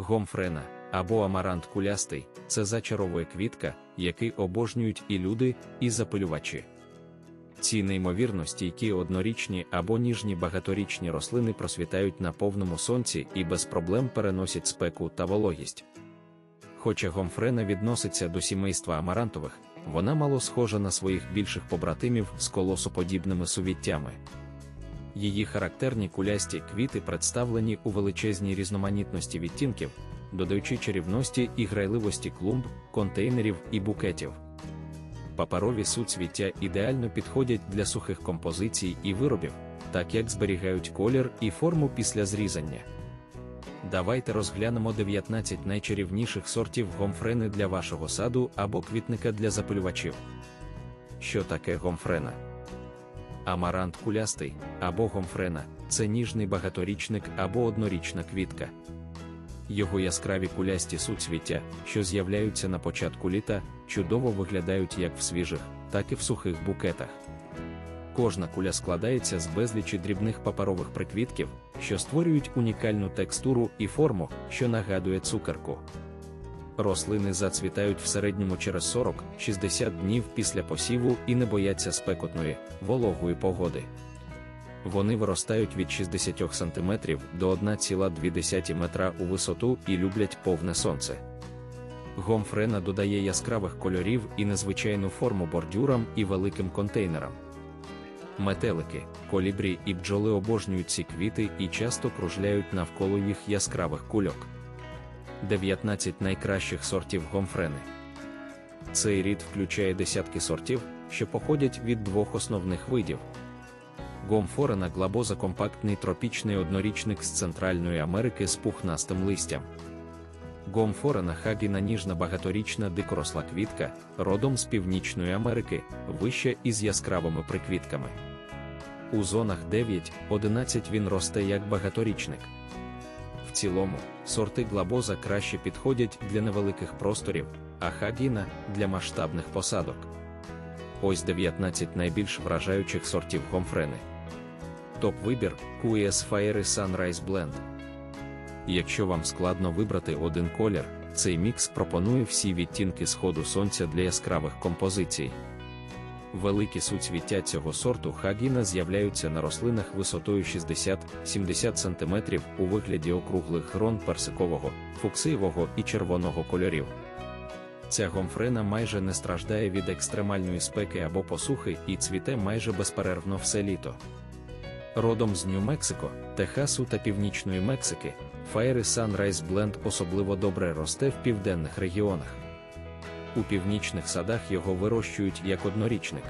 Гомфрена або амарант кулястий це зачаровує квітка, який обожнюють і люди, і запилювачі. Ці неймовірно стійкі однорічні або ніжні багаторічні рослини просвітають на повному сонці і без проблем переносять спеку та вологість. Хоча гомфрена відноситься до сімейства амарантових, вона мало схожа на своїх більших побратимів з колосоподібними сувіттями. Її характерні кулясті квіти представлені у величезній різноманітності відтінків, додаючи чарівності і грайливості клумб, контейнерів і букетів. Паперові суцвіття ідеально підходять для сухих композицій і виробів, так як зберігають колір і форму після зрізання. Давайте розглянемо 19 найчарівніших сортів гомфрени для вашого саду або квітника для запилювачів. Що таке гомфрена? Амарант кулястий або гомфрена це ніжний багаторічник або однорічна квітка. Його яскраві кулясті суцвіття, що з'являються на початку літа, чудово виглядають як в свіжих, так і в сухих букетах. Кожна куля складається з безлічі дрібних паперових приквітків, що створюють унікальну текстуру і форму, що нагадує цукерку. Рослини зацвітають в середньому через 40-60 днів після посіву і не бояться спекотної, вологої погоди. Вони виростають від 60 см до 1,2 метра у висоту і люблять повне сонце. Гомфрена додає яскравих кольорів і незвичайну форму бордюрам і великим контейнерам. Метелики, колібрі і бджоли обожнюють ці квіти і часто кружляють навколо їх яскравих кульок. 19 найкращих сортів гомфрени. Цей рід включає десятки сортів, що походять від двох основних видів. Гомфорена глабоза компактний тропічний однорічник з Центральної Америки з пухнастим листям. Гомфорена хагіна ніжна багаторічна дикоросла квітка, родом з Північної Америки, вища із яскравими приквітками. У зонах 9-11 він росте як багаторічник. В цілому, сорти глабоза краще підходять для невеликих просторів, а хагіна для масштабних посадок. Ось 19 найбільш вражаючих сортів гомфрени. Топ-вибір QS Fairy Sunrise Blend. Якщо вам складно вибрати один колір, цей мікс пропонує всі відтінки сходу сонця для яскравих композицій. Великі суцвіття цього сорту хагіна з'являються на рослинах висотою 60-70 см у вигляді округлих грон персикового, фуксиєвого і червоного кольорів. Ця гомфрена майже не страждає від екстремальної спеки або посухи і цвіте майже безперервно все літо. Родом з Нью-Мексико, Техасу та Північної Мексики, Fairy Sunrise Blend особливо добре росте в південних регіонах. У північних садах його вирощують як однорічник.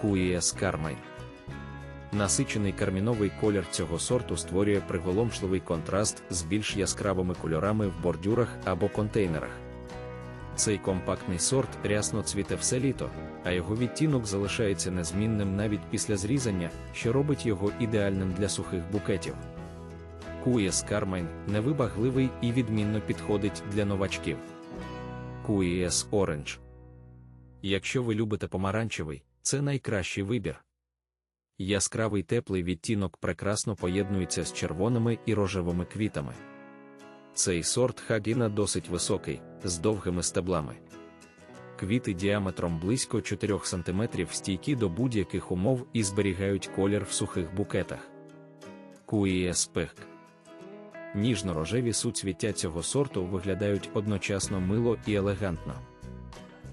Куїес Кармайн. Насичений карміновий колір цього сорту створює приголомшливий контраст з більш яскравими кольорами в бордюрах або контейнерах. Цей компактний сорт рясно цвіте все літо, а його відтінок залишається незмінним навіть після зрізання, що робить його ідеальним для сухих букетів. Куєс Кармайн невибагливий і відмінно підходить для новачків. Куєс Оранж. Якщо ви любите помаранчевий, це найкращий вибір. Яскравий теплий відтінок прекрасно поєднується з червоними і рожевими квітами. Цей сорт хагіна досить високий, з довгими стеблами. Квіти діаметром близько 4 см стійкі до будь-яких умов і зберігають колір в сухих букетах. Куїес пехк. Ніжно-рожеві суцвіття цього сорту виглядають одночасно мило і елегантно.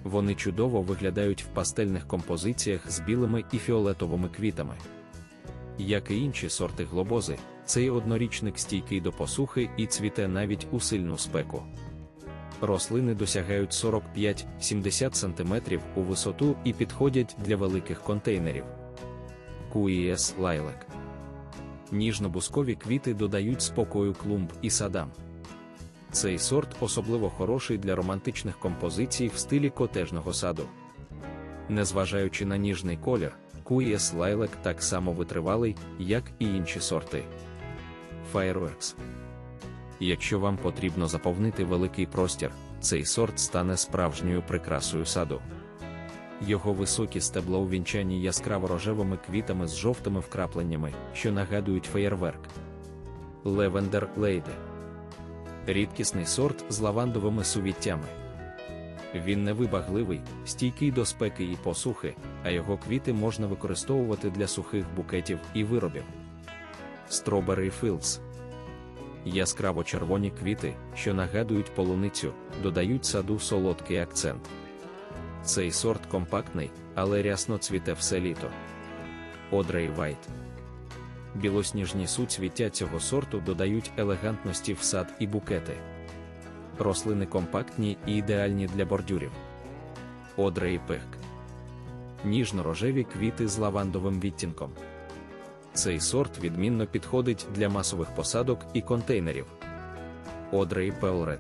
Вони чудово виглядають в пастельних композиціях з білими і фіолетовими квітами. Як і інші сорти глобози, цей однорічник стійкий до посухи і цвіте навіть у сильну спеку. Рослини досягають 45-70 см у висоту і підходять для великих контейнерів. Куіес лайлек. Ніжно-бускові квіти додають спокою клумб і садам. Цей сорт особливо хороший для романтичних композицій в стилі котежного саду. Незважаючи на ніжний колір, Куєс лайлек так само витривалий, як і інші сорти. Fireworks. Якщо вам потрібно заповнити великий простір, цей сорт стане справжньою прикрасою саду. Його високі стебла увінчані яскраво рожевими квітами з жовтими вкрапленнями, що нагадують феєрверк. Левендер Лейде. Рідкісний сорт з лавандовими сувіттями. Він невибагливий, стійкий до спеки і посухи, а його квіти можна використовувати для сухих букетів і виробів. Strawberry Fields Яскраво червоні квіти, що нагадують полуницю, додають саду солодкий акцент. Цей сорт компактний, але рясно цвіте все літо. Одрей Вайт Білосніжні суцвіття цього сорту додають елегантності в сад і букети. Рослини компактні і ідеальні для бордюрів. Одрей Пехк Ніжно-рожеві квіти з лавандовим відтінком. Цей сорт відмінно підходить для масових посадок і контейнерів. Одрей Пелред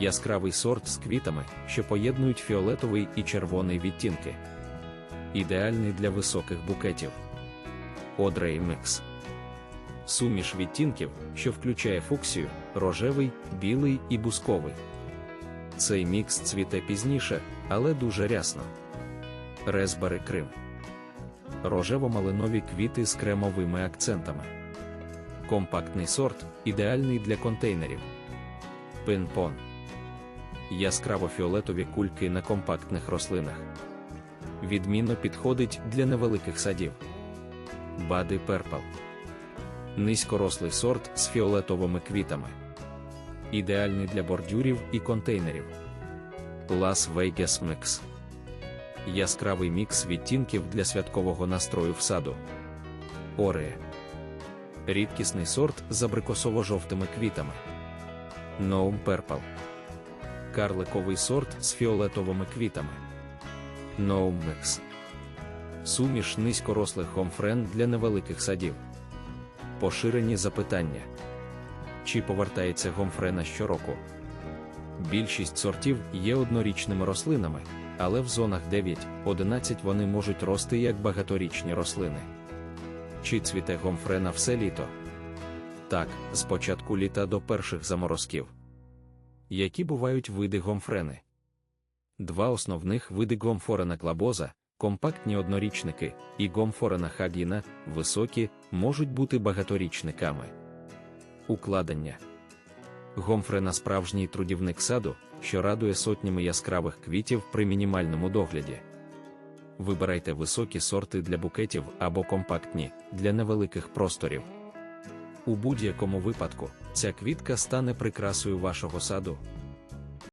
Яскравий сорт з квітами, що поєднують фіолетовий і червоний відтінки. Ідеальний для високих букетів. Одрей Микс Суміш відтінків, що включає фуксію, рожевий, білий і бусковий. Цей мікс цвіте пізніше, але дуже рясно. Резбери Крим Рожево-малинові квіти з кремовими акцентами. Компактний сорт, ідеальний для контейнерів. Пинпон Яскраво-фіолетові кульки на компактних рослинах. Відмінно підходить для невеликих садів. Бади Перпал Низькорослий сорт з фіолетовими квітами. Ідеальний для бордюрів і контейнерів. Лас Вейгас Микс Яскравий мікс відтінків для святкового настрою в саду. Орея Рідкісний сорт з абрикосово-жовтими квітами. Ноум Перпал Карликовий сорт з фіолетовими квітами. Ноум Микс Суміш низькорослих хомфрен для невеликих садів. Поширені запитання. Чи повертається гомфрена щороку? Більшість сортів є однорічними рослинами, але в зонах 9-11 вони можуть рости як багаторічні рослини. Чи цвіте гомфрена все літо? Так, з початку літа до перших заморозків. Які бувають види гомфрени? Два основних види гомфорена клабоза, компактні однорічники, і гомфорена хагіна, високі, можуть бути багаторічниками. Укладення Гомфрена справжній трудівник саду, що радує сотнями яскравих квітів при мінімальному догляді. Вибирайте високі сорти для букетів або компактні для невеликих просторів. У будь-якому випадку ця квітка стане прикрасою вашого саду.